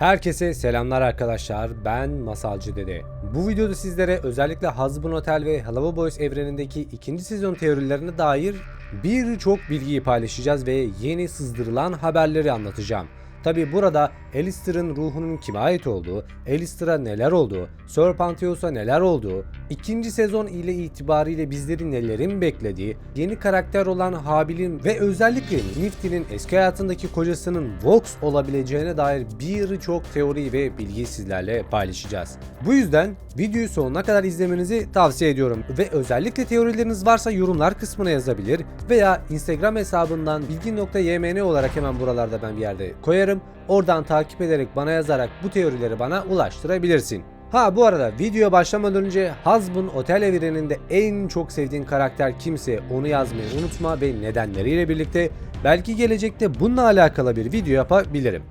Herkese selamlar arkadaşlar. Ben Masalcı Dede. Bu videoda sizlere özellikle Hazbun Hotel ve Hello Boys evrenindeki ikinci sezon teorilerine dair birçok bilgiyi paylaşacağız ve yeni sızdırılan haberleri anlatacağım. Tabi burada Alistair'ın ruhunun kime ait olduğu, Alistair'a neler olduğu, Sir Pantheos'a neler olduğu, ikinci sezon ile itibariyle bizleri nelerin beklediği, yeni karakter olan Habil'in ve özellikle Nifty'nin eski hayatındaki kocasının Vox olabileceğine dair birçok teori ve bilgiyi sizlerle paylaşacağız. Bu yüzden videoyu sonuna kadar izlemenizi tavsiye ediyorum ve özellikle teorileriniz varsa yorumlar kısmına yazabilir veya Instagram hesabından bilgi.ymn olarak hemen buralarda ben bir yerde koyarım. Oradan takip ederek bana yazarak bu teorileri bana ulaştırabilirsin. Ha bu arada videoya başlamadan önce Hazbun Otel evreninde en çok sevdiğin karakter kimse onu yazmayı unutma ve nedenleriyle birlikte belki gelecekte bununla alakalı bir video yapabilirim.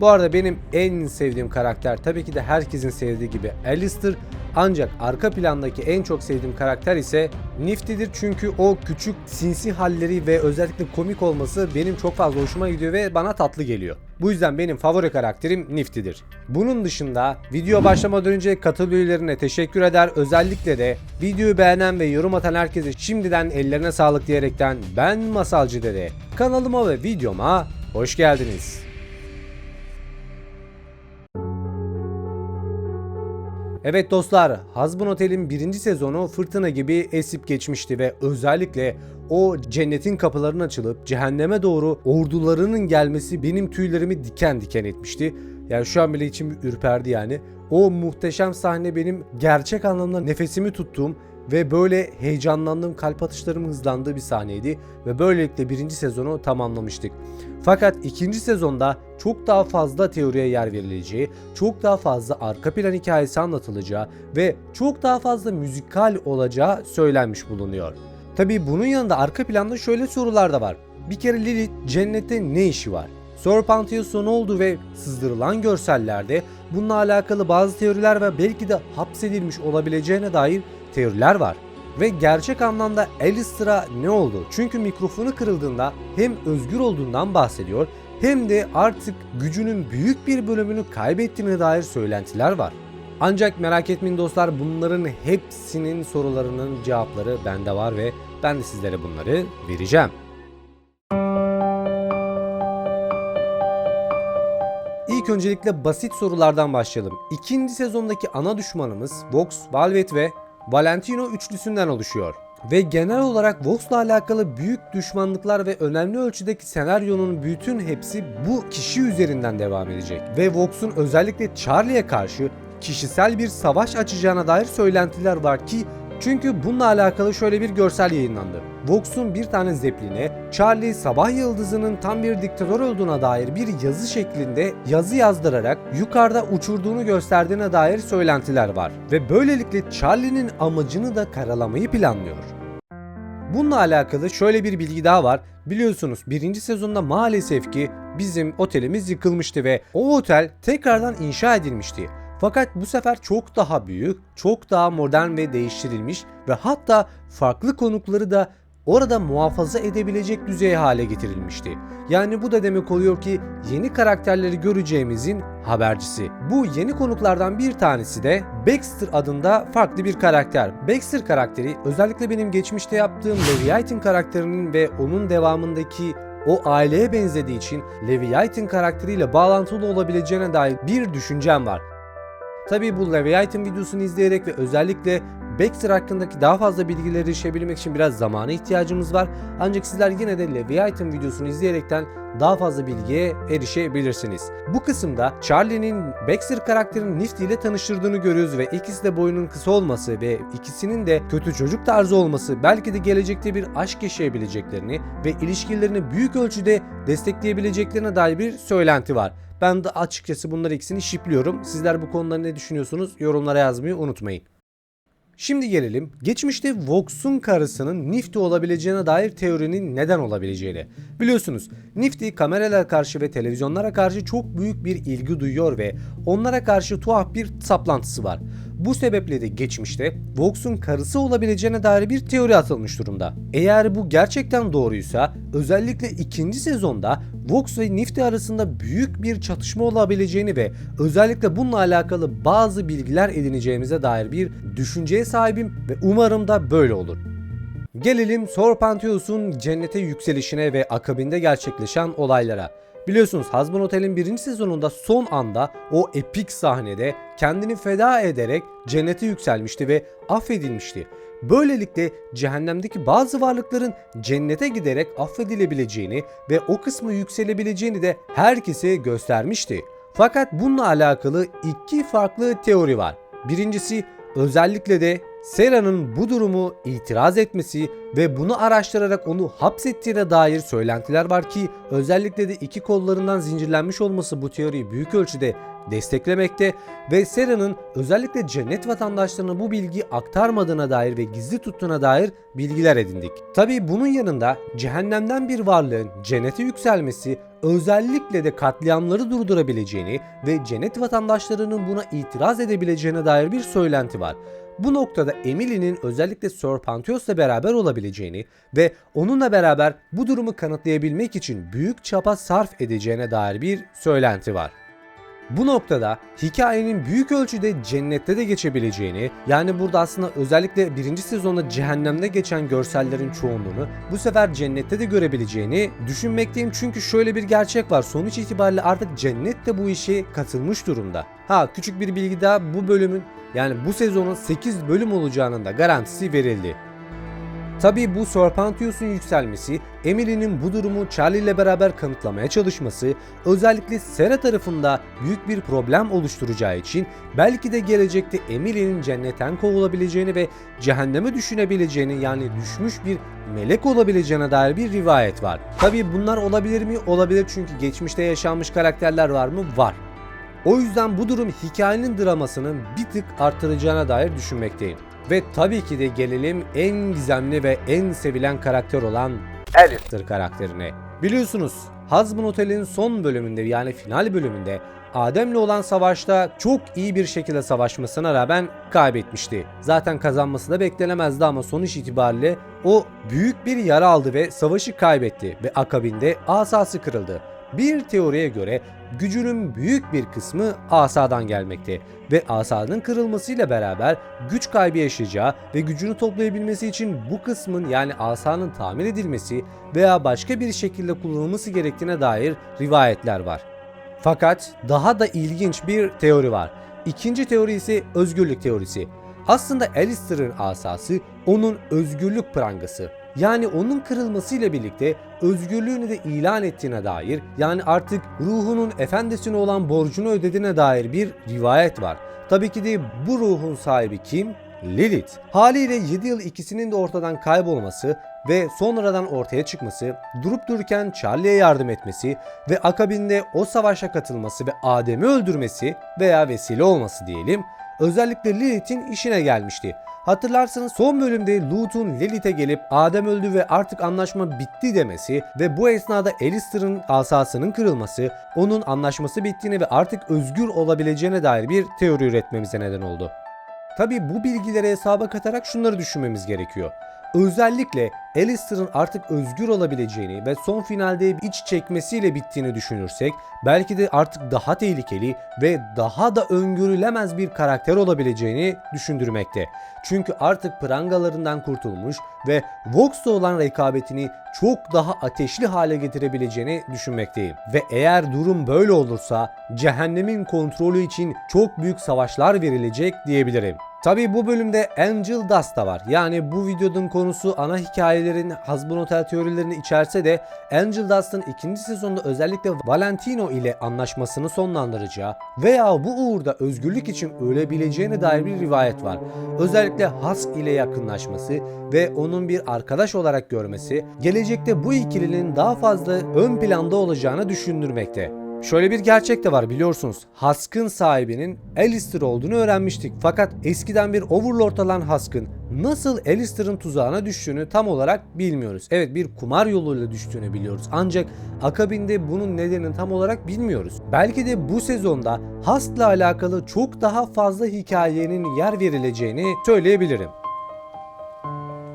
Bu arada benim en sevdiğim karakter tabii ki de herkesin sevdiği gibi Alistair ancak arka plandaki en çok sevdiğim karakter ise Nifty'dir çünkü o küçük sinsi halleri ve özellikle komik olması benim çok fazla hoşuma gidiyor ve bana tatlı geliyor. Bu yüzden benim favori karakterim Nifty'dir. Bunun dışında video başlamadan önce katıl üyelerine teşekkür eder. Özellikle de videoyu beğenen ve yorum atan herkese şimdiden ellerine sağlık diyerekten ben Masalcı Dede. Kanalıma ve videoma hoş geldiniz. Evet dostlar, Hazbun Otel'in birinci sezonu fırtına gibi esip geçmişti ve özellikle o cennetin kapılarının açılıp cehenneme doğru ordularının gelmesi benim tüylerimi diken diken etmişti. Yani şu an bile içim ürperdi yani. O muhteşem sahne benim gerçek anlamda nefesimi tuttuğum ve böyle heyecanlandığım kalp atışlarım hızlandığı bir sahneydi ve böylelikle birinci sezonu tamamlamıştık. Fakat ikinci sezonda çok daha fazla teoriye yer verileceği, çok daha fazla arka plan hikayesi anlatılacağı ve çok daha fazla müzikal olacağı söylenmiş bulunuyor. Tabi bunun yanında arka planda şöyle sorular da var. Bir kere Lilith cennette ne işi var? Sir Pantheos'a ne oldu ve sızdırılan görsellerde bununla alakalı bazı teoriler ve belki de hapsedilmiş olabileceğine dair teoriler var. Ve gerçek anlamda Alistair'a ne oldu? Çünkü mikrofonu kırıldığında hem özgür olduğundan bahsediyor hem de artık gücünün büyük bir bölümünü kaybettiğine dair söylentiler var. Ancak merak etmeyin dostlar bunların hepsinin sorularının cevapları bende var ve ben de sizlere bunları vereceğim. İlk öncelikle basit sorulardan başlayalım. İkinci sezondaki ana düşmanımız Vox, Valvet ve Valentino üçlüsünden oluşuyor. Ve genel olarak Vox'la alakalı büyük düşmanlıklar ve önemli ölçüdeki senaryonun bütün hepsi bu kişi üzerinden devam edecek. Ve Vox'un özellikle Charlie'ye karşı kişisel bir savaş açacağına dair söylentiler var ki çünkü bununla alakalı şöyle bir görsel yayınlandı. Vox'un bir tane zepline Charlie Sabah Yıldızı'nın tam bir diktatör olduğuna dair bir yazı şeklinde yazı yazdırarak yukarıda uçurduğunu gösterdiğine dair söylentiler var. Ve böylelikle Charlie'nin amacını da karalamayı planlıyor. Bununla alakalı şöyle bir bilgi daha var. Biliyorsunuz birinci sezonda maalesef ki bizim otelimiz yıkılmıştı ve o otel tekrardan inşa edilmişti. Fakat bu sefer çok daha büyük, çok daha modern ve değiştirilmiş ve hatta farklı konukları da orada muhafaza edebilecek düzeye hale getirilmişti. Yani bu da demek oluyor ki yeni karakterleri göreceğimizin habercisi. Bu yeni konuklardan bir tanesi de Baxter adında farklı bir karakter. Baxter karakteri özellikle benim geçmişte yaptığım Leviathan karakterinin ve onun devamındaki o aileye benzediği için Leviathan karakteriyle bağlantılı olabileceğine dair bir düşüncem var. Tabii bu Leviathan videosunu izleyerek ve özellikle Baxter hakkındaki daha fazla bilgileri erişebilmek için biraz zamana ihtiyacımız var. Ancak sizler yine de Leviathan videosunu izleyerekten daha fazla bilgiye erişebilirsiniz. Bu kısımda Charlie'nin Baxter karakterinin Nifty ile tanıştırdığını görüyoruz ve ikisi de boyunun kısa olması ve ikisinin de kötü çocuk tarzı olması belki de gelecekte bir aşk yaşayabileceklerini ve ilişkilerini büyük ölçüde destekleyebileceklerine dair bir söylenti var. Ben de açıkçası bunları ikisini şipliyorum. Sizler bu konuda ne düşünüyorsunuz? Yorumlara yazmayı unutmayın. Şimdi gelelim geçmişte Vox'un karısının Nifty olabileceğine dair teorinin neden olabileceğine. Biliyorsunuz Nifty kameralara karşı ve televizyonlara karşı çok büyük bir ilgi duyuyor ve onlara karşı tuhaf bir saplantısı var. Bu sebeple de geçmişte Vox'un karısı olabileceğine dair bir teori atılmış durumda. Eğer bu gerçekten doğruysa özellikle ikinci sezonda Vox ve Nifty arasında büyük bir çatışma olabileceğini ve özellikle bununla alakalı bazı bilgiler edineceğimize dair bir düşünceye sahibim ve umarım da böyle olur. Gelelim Sor Pantheos'un cennete yükselişine ve akabinde gerçekleşen olaylara. Biliyorsunuz Hazbin Hotel'in birinci sezonunda son anda o epik sahnede kendini feda ederek cennete yükselmişti ve affedilmişti. Böylelikle cehennemdeki bazı varlıkların cennete giderek affedilebileceğini ve o kısmı yükselebileceğini de herkese göstermişti. Fakat bununla alakalı iki farklı teori var. Birincisi özellikle de Sera'nın bu durumu itiraz etmesi ve bunu araştırarak onu hapsettiğine dair söylentiler var ki özellikle de iki kollarından zincirlenmiş olması bu teoriyi büyük ölçüde desteklemekte ve Sera'nın özellikle cennet vatandaşlarına bu bilgi aktarmadığına dair ve gizli tuttuğuna dair bilgiler edindik. Tabi bunun yanında cehennemden bir varlığın cennete yükselmesi özellikle de katliamları durdurabileceğini ve cennet vatandaşlarının buna itiraz edebileceğine dair bir söylenti var. Bu noktada Emily'nin özellikle Sir Pantheos'la beraber olabileceğini ve onunla beraber bu durumu kanıtlayabilmek için büyük çaba sarf edeceğine dair bir söylenti var. Bu noktada hikayenin büyük ölçüde cennette de geçebileceğini, yani burada aslında özellikle birinci sezonda cehennemde geçen görsellerin çoğunluğunu bu sefer cennette de görebileceğini düşünmekteyim. Çünkü şöyle bir gerçek var. Sonuç itibariyle artık cennet de bu işe katılmış durumda. Ha küçük bir bilgi daha bu bölümün yani bu sezonun 8 bölüm olacağının da garantisi verildi. Tabi bu Serpantius'un yükselmesi, Emily'nin bu durumu Charlie ile beraber kanıtlamaya çalışması, özellikle Sera tarafında büyük bir problem oluşturacağı için belki de gelecekte Emily'nin cennetten kovulabileceğini ve cehenneme düşünebileceğini yani düşmüş bir melek olabileceğine dair bir rivayet var. Tabi bunlar olabilir mi? Olabilir çünkü geçmişte yaşanmış karakterler var mı? Var. O yüzden bu durum hikayenin dramasını bir tık artıracağına dair düşünmekteyim. Ve tabii ki de gelelim en gizemli ve en sevilen karakter olan Alistair karakterine. Biliyorsunuz Hazbin Hotel'in son bölümünde yani final bölümünde Adem'le olan savaşta çok iyi bir şekilde savaşmasına rağmen kaybetmişti. Zaten kazanması da beklenemezdi ama sonuç itibariyle o büyük bir yara aldı ve savaşı kaybetti ve akabinde asası kırıldı. Bir teoriye göre gücünün büyük bir kısmı asadan gelmekte ve asanın kırılmasıyla beraber güç kaybı yaşayacağı ve gücünü toplayabilmesi için bu kısmın yani asanın tamir edilmesi veya başka bir şekilde kullanılması gerektiğine dair rivayetler var. Fakat daha da ilginç bir teori var. İkinci teori ise özgürlük teorisi. Aslında Alistair'ın asası onun özgürlük prangası. Yani onun kırılmasıyla birlikte özgürlüğünü de ilan ettiğine dair yani artık ruhunun efendisine olan borcunu ödediğine dair bir rivayet var. Tabii ki de bu ruhun sahibi kim? Lilith. Haliyle 7 yıl ikisinin de ortadan kaybolması ve sonradan ortaya çıkması, durup dururken Charlie'ye yardım etmesi ve akabinde o savaşa katılması ve Adem'i öldürmesi veya vesile olması diyelim, özellikle Lilith'in işine gelmişti. Hatırlarsanız son bölümde Lut'un Lilith'e gelip Adem öldü ve artık anlaşma bitti demesi ve bu esnada Alistair'ın asasının kırılması, onun anlaşması bittiğini ve artık özgür olabileceğine dair bir teori üretmemize neden oldu. Tabi bu bilgileri hesaba katarak şunları düşünmemiz gerekiyor. Özellikle Alistair'ın artık özgür olabileceğini ve son finalde iç çekmesiyle bittiğini düşünürsek belki de artık daha tehlikeli ve daha da öngörülemez bir karakter olabileceğini düşündürmekte. Çünkü artık prangalarından kurtulmuş ve Vox'la olan rekabetini çok daha ateşli hale getirebileceğini düşünmekteyim. Ve eğer durum böyle olursa cehennemin kontrolü için çok büyük savaşlar verilecek diyebilirim. Tabi bu bölümde Angel Dust da var. Yani bu videonun konusu ana hikayelerin Hasbun Hotel teorilerini içerse de Angel Dust'ın ikinci sezonda özellikle Valentino ile anlaşmasını sonlandıracağı veya bu uğurda özgürlük için ölebileceğine dair bir rivayet var. Özellikle Has ile yakınlaşması ve onun bir arkadaş olarak görmesi gelecekte bu ikilinin daha fazla ön planda olacağını düşündürmekte. Şöyle bir gerçek de var biliyorsunuz. Husk'ın sahibinin Alistair olduğunu öğrenmiştik. Fakat eskiden bir Overlord olan Husk'ın nasıl Alistair'ın tuzağına düştüğünü tam olarak bilmiyoruz. Evet bir kumar yoluyla düştüğünü biliyoruz. Ancak akabinde bunun nedenini tam olarak bilmiyoruz. Belki de bu sezonda Husk'la alakalı çok daha fazla hikayenin yer verileceğini söyleyebilirim.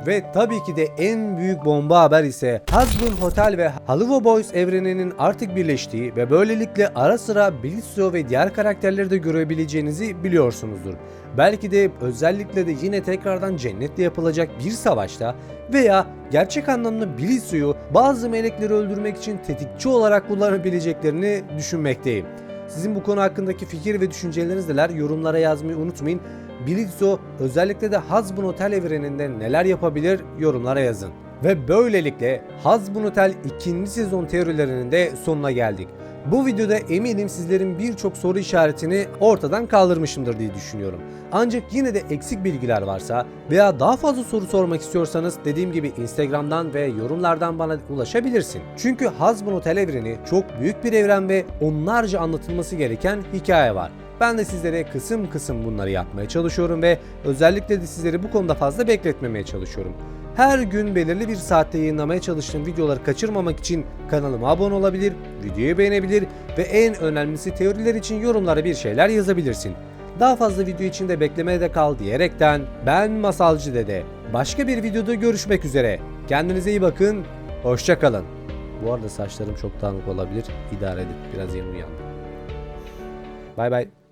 Ve tabii ki de en büyük bomba haber ise Husband Hotel ve Haluva Boys evreninin artık birleştiği ve böylelikle ara sıra Blitzo ve diğer karakterleri de görebileceğinizi biliyorsunuzdur. Belki de özellikle de yine tekrardan cennetle yapılacak bir savaşta veya gerçek anlamda Blitzo'yu bazı melekleri öldürmek için tetikçi olarak kullanabileceklerini düşünmekteyim. Sizin bu konu hakkındaki fikir ve düşünceleriniz neler? Yorumlara yazmayı unutmayın. Blitzo özellikle de Hasbun Otel evreninde neler yapabilir yorumlara yazın. Ve böylelikle Hasbun Otel 2. sezon teorilerinin de sonuna geldik. Bu videoda eminim sizlerin birçok soru işaretini ortadan kaldırmışımdır diye düşünüyorum. Ancak yine de eksik bilgiler varsa veya daha fazla soru sormak istiyorsanız dediğim gibi Instagram'dan ve yorumlardan bana ulaşabilirsin. Çünkü Hasbun Otel evreni çok büyük bir evren ve onlarca anlatılması gereken hikaye var. Ben de sizlere kısım kısım bunları yapmaya çalışıyorum ve özellikle de sizleri bu konuda fazla bekletmemeye çalışıyorum. Her gün belirli bir saatte yayınlamaya çalıştığım videoları kaçırmamak için kanalıma abone olabilir, videoyu beğenebilir ve en önemlisi teoriler için yorumlara bir şeyler yazabilirsin. Daha fazla video için de beklemeye de kal diyerekten ben Masalcı Dede. Başka bir videoda görüşmek üzere. Kendinize iyi bakın, hoşçakalın. Bu arada saçlarım çok dağınık olabilir, idare edin. Biraz yeni uyandım. Bay bay.